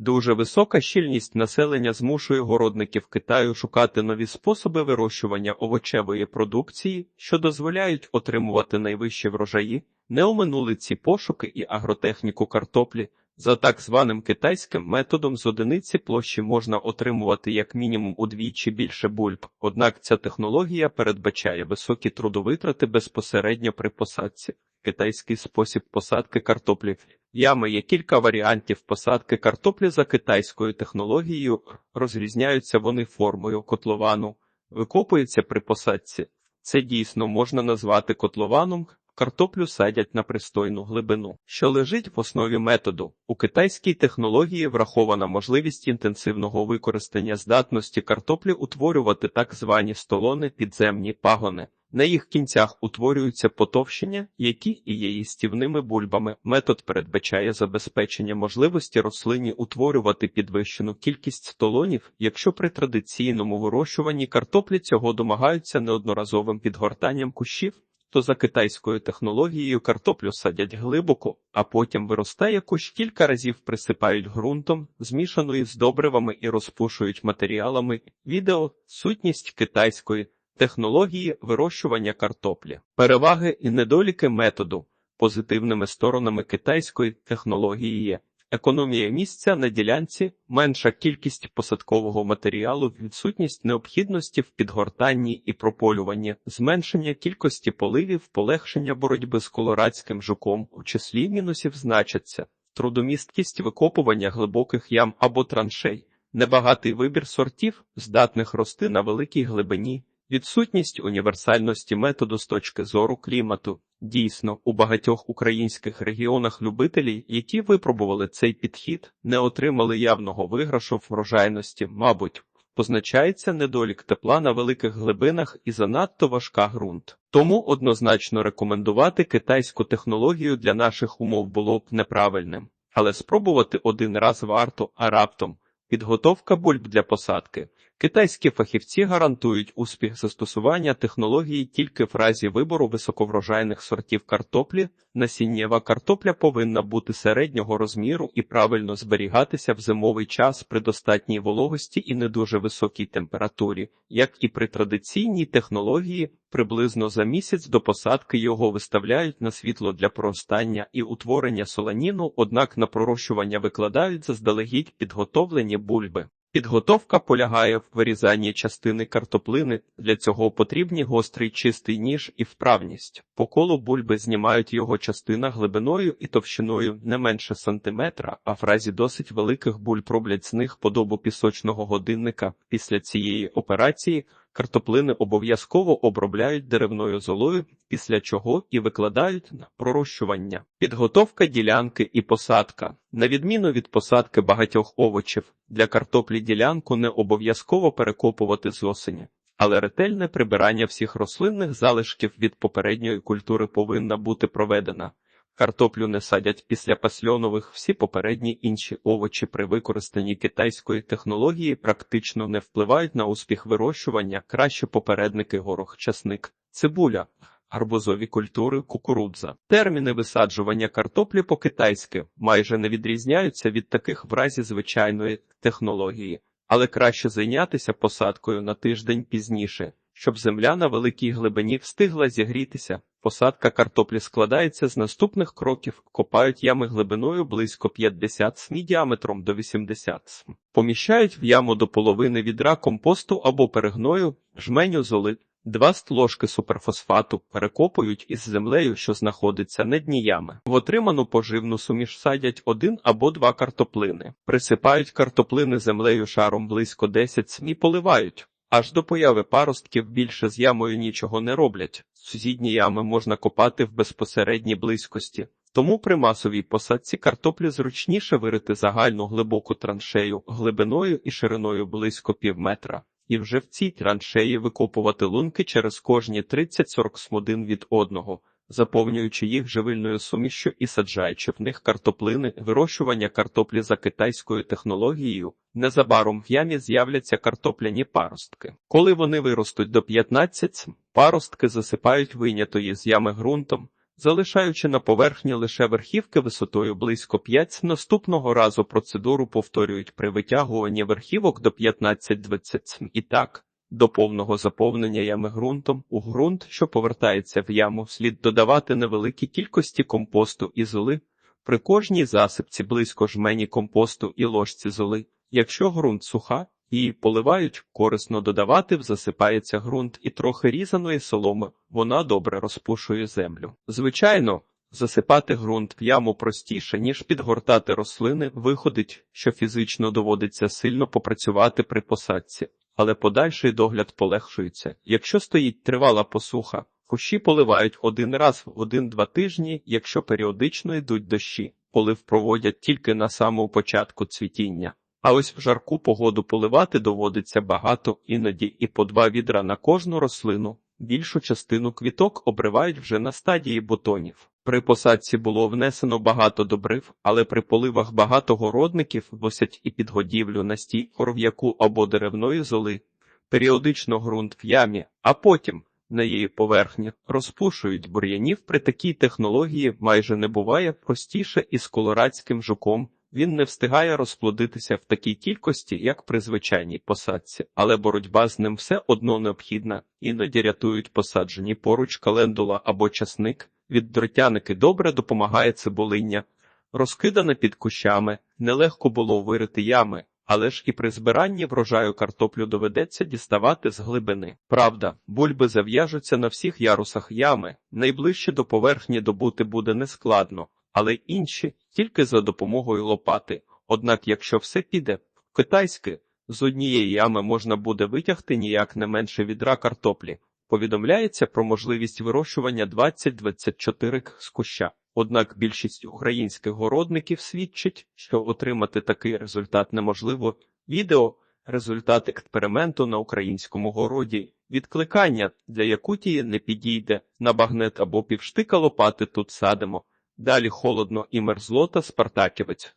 Дуже висока щільність населення змушує городників Китаю шукати нові способи вирощування овочевої продукції, що дозволяють отримувати найвищі врожаї. Не оминули ці пошуки і агротехніку картоплі. За так званим китайським методом з одиниці площі можна отримувати як мінімум удвічі більше бульб. Однак ця технологія передбачає високі трудовитрати безпосередньо при посадці. Китайський спосіб посадки картоплі. Ями є кілька варіантів посадки картоплі за китайською технологією. Розрізняються вони формою котловану, викопуються при посадці. Це дійсно можна назвати котлованом. Картоплю садять на пристойну глибину, що лежить в основі методу. У китайській технології врахована можливість інтенсивного використання здатності картоплі утворювати так звані столони підземні пагони. На їх кінцях утворюються потовщення, які і є їстівними бульбами. Метод передбачає забезпечення можливості рослині утворювати підвищену кількість столонів, якщо при традиційному вирощуванні картоплі цього домагаються неодноразовим підгортанням кущів. То за китайською технологією картоплю садять глибоко, а потім виростає кущ кілька разів присипають ґрунтом, змішаною з добривами і розпушують матеріалами. Відео сутність китайської технології вирощування картоплі, переваги і недоліки методу. Позитивними сторонами китайської технології є економія місця на ділянці, менша кількість посадкового матеріалу, відсутність необхідності в підгортанні і прополюванні, зменшення кількості поливів, полегшення боротьби з колорадським жуком, у числі мінусів значаться трудомісткість викопування глибоких ям або траншей, небагатий вибір сортів, здатних рости на великій глибині. Відсутність універсальності методу з точки зору клімату. Дійсно, у багатьох українських регіонах любителі, які випробували цей підхід, не отримали явного виграшу врожайності, мабуть, позначається недолік тепла на великих глибинах і занадто важка ґрунт. Тому однозначно рекомендувати китайську технологію для наших умов було б неправильним, але спробувати один раз варто, а раптом підготовка бульб для посадки. Китайські фахівці гарантують успіх застосування технології тільки в разі вибору високоврожайних сортів картоплі. Насіннєва картопля повинна бути середнього розміру і правильно зберігатися в зимовий час при достатній вологості і не дуже високій температурі, як і при традиційній технології. Приблизно за місяць до посадки його виставляють на світло для проростання і утворення соланіну, однак на пророщування викладають заздалегідь підготовлені бульби. Підготовка полягає в вирізанні частини картоплини, для цього потрібні гострий чистий ніж і вправність. По колу бульби знімають його частина глибиною і товщиною не менше сантиметра, а в разі досить великих бульб роблять з них подобу пісочного годинника. Після цієї операції картоплини обов'язково обробляють деревною золою, після чого і викладають на пророщування. Підготовка ділянки і посадка. На відміну від посадки багатьох овочів, для картоплі ділянку не обов'язково перекопувати з осені. Але ретельне прибирання всіх рослинних залишків від попередньої культури повинна бути проведена. Картоплю не садять після пасльонових, всі попередні інші овочі при використанні китайської технології практично не впливають на успіх вирощування, краще попередники горох, часник, цибуля, гарбузові культури, кукурудза. Терміни висаджування картоплі по-китайськи майже не відрізняються від таких в разі звичайної технології, але краще зайнятися посадкою на тиждень пізніше, щоб земля на великій глибині встигла зігрітися. Посадка картоплі складається з наступних кроків: копають ями глибиною близько 50 см діаметром до 80 см. Поміщають в яму до половини відра компосту або перегною, жменю золи, два стложки суперфосфату перекопують із землею, що знаходиться на дні ями. В отриману поживну суміш садять один або два картоплини, присипають картоплини землею шаром близько 10 см і поливають. Аж до появи паростків більше з ямою нічого не роблять. Сусідні ями можна копати в безпосередній близькості. Тому при масовій посадці картоплі зручніше вирити загальну глибоку траншею глибиною і шириною близько пів метра, і вже в цій траншеї викопувати лунки через кожні 30-40 смодин від одного, заповнюючи їх живильною сумішю і саджаючи в них картоплини, вирощування картоплі за китайською технологією. Незабаром в ямі з'являться картопляні паростки. Коли вони виростуть до 15, паростки засипають вийнятої з ями ґрунтом, залишаючи на поверхні лише верхівки висотою близько 5. Наступного разу процедуру повторюють при витягуванні верхівок до 15-20 і так. До повного заповнення ями ґрунтом у ґрунт, що повертається в яму, слід додавати невеликі кількості компосту і золи. При кожній засипці близько жмені компосту і ложці золи. Якщо ґрунт суха, її поливають, корисно додавати в засипається ґрунт і трохи різаної соломи, вона добре розпушує землю. Звичайно, засипати ґрунт в яму простіше, ніж підгортати рослини, виходить, що фізично доводиться сильно попрацювати при посадці, але подальший догляд полегшується. Якщо стоїть тривала посуха, кущі поливають один раз в один-два тижні, якщо періодично йдуть дощі. Полив проводять тільки на самому початку цвітіння. А ось в жарку погоду поливати доводиться багато, іноді і по два відра на кожну рослину. Більшу частину квіток обривають вже на стадії бутонів. При посадці було внесено багато добрив, але при поливах багато городників вносять і підгодівлю на стій коров'яку або деревної золи, періодично ґрунт в ямі, а потім на її поверхні розпушують бур'янів. При такій технології майже не буває простіше із колорадським жуком. Він не встигає розплодитися в такій кількості, як при звичайній посадці, але боротьба з ним все одно необхідна, іноді рятують посаджені поруч календула або часник. Від дротяники добре допомагає цибулиння. Розкидане під кущами, нелегко було вирити ями, але ж і при збиранні врожаю картоплю доведеться діставати з глибини. Правда, бульби зав'яжуться на всіх ярусах ями, найближче до поверхні добути буде нескладно але інші тільки за допомогою лопати. Однак, якщо все піде китайськи, з однієї ями можна буде витягти ніяк не менше відра картоплі. Повідомляється про можливість вирощування 20-24 з куща. Однак більшість українських городників свідчить, що отримати такий результат неможливо. Відео результат експерименту на українському городі, відкликання для Якутії не підійде на багнет або півштика лопати тут садимо. Далі холодно і мерзлота Спартаківець.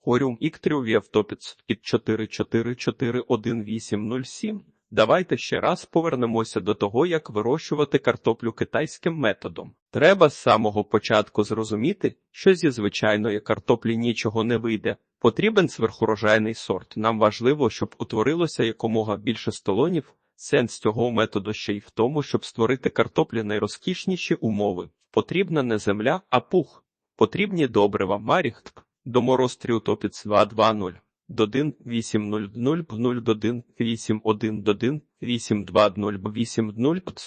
Хорюм Іктрів Євтопіц під 4441807. Давайте ще раз повернемося до того, як вирощувати картоплю китайським методом. Треба з самого початку зрозуміти, що зі звичайної картоплі нічого не вийде. Потрібен сверхурожайний сорт. Нам важливо, щоб утворилося якомога більше столонів. Сенс цього методу ще й в тому, щоб створити картоплі найрозкішніші умови. Потрібна не земля, а пух. Потрібні добрива, маріхт, домороз тріутопіц 220, додин 800 0 додин 81 додин 820 80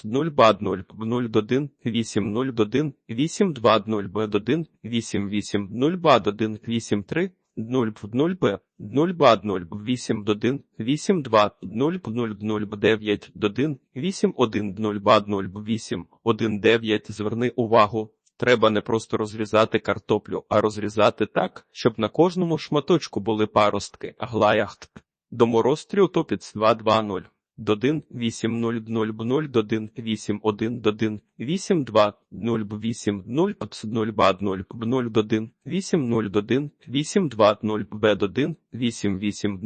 0 бад 0 0 додин 80 додин 820 б додин 88 0 бад 1 83 0 в 0 б 0 бад 0 8 додин 8 2 0 0 0 9 додин 8 1 0 бад 0 8 1 9 зверни увагу Треба не просто розрізати картоплю, а розрізати так, щоб на кожному шматочку були паростки, глаяхт. Домороз тріотопіц 220. Додин 800 додин 81 додин 82 0 8 0 0 бад 0 0 додин 8 0 додин 8 2 0 б додин 8 8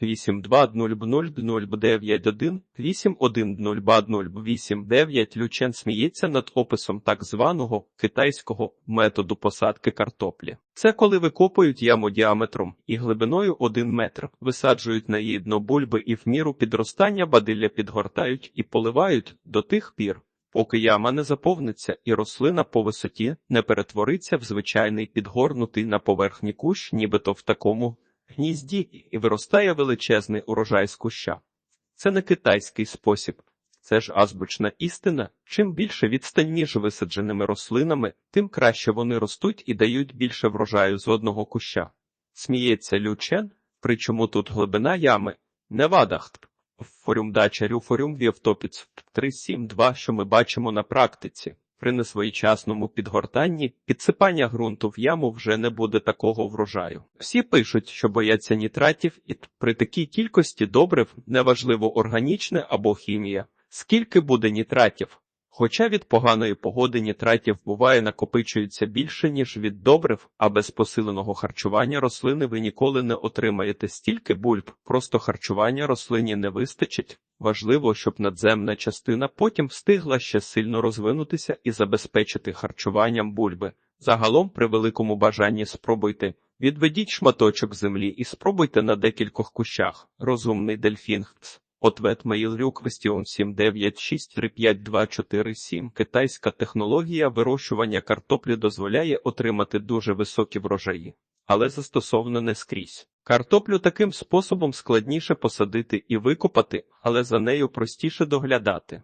0 бад 1 8 3 0 0 б 0 бад 0 8 додин 820009 810089 Лючен сміється над описом так званого китайського методу посадки картоплі. Це коли викопують яму діаметром і глибиною 1 метр, висаджують на її дно бульби і в міру підростання бадилля підгортають і поливають до тих пір. Поки яма не заповниться і рослина по висоті не перетвориться в звичайний підгорнутий на поверхні кущ, нібито в такому гнізді і виростає величезний урожай з куща. Це не китайський спосіб, це ж азбучна істина. Чим більше відстань між висадженими рослинами, тим краще вони ростуть і дають більше врожаю з одного куща. Сміється лючен, причому тут глибина ями, невадахт. Форюм дача рюфорюм вівтопіц 372, що ми бачимо на практиці. При несвоєчасному підгортанні підсипання ґрунту в яму вже не буде такого врожаю. Всі пишуть, що бояться нітратів, і при такій кількості добрив неважливо органічне або хімія. Скільки буде нітратів? Хоча від поганої погоди нітратів буває накопичується більше, ніж від добрив, а без посиленого харчування рослини ви ніколи не отримаєте стільки бульб, просто харчування рослині не вистачить. Важливо, щоб надземна частина потім встигла ще сильно розвинутися і забезпечити харчуванням бульби. Загалом, при великому бажанні спробуйте. Відведіть шматочок землі і спробуйте на декількох кущах. Розумний дельфін. Ответ Mail Requestion 7963527 Китайська технологія вирощування картоплі дозволяє отримати дуже високі врожаї, але застосовано не скрізь. Картоплю таким способом складніше посадити і викопати, але за нею простіше доглядати.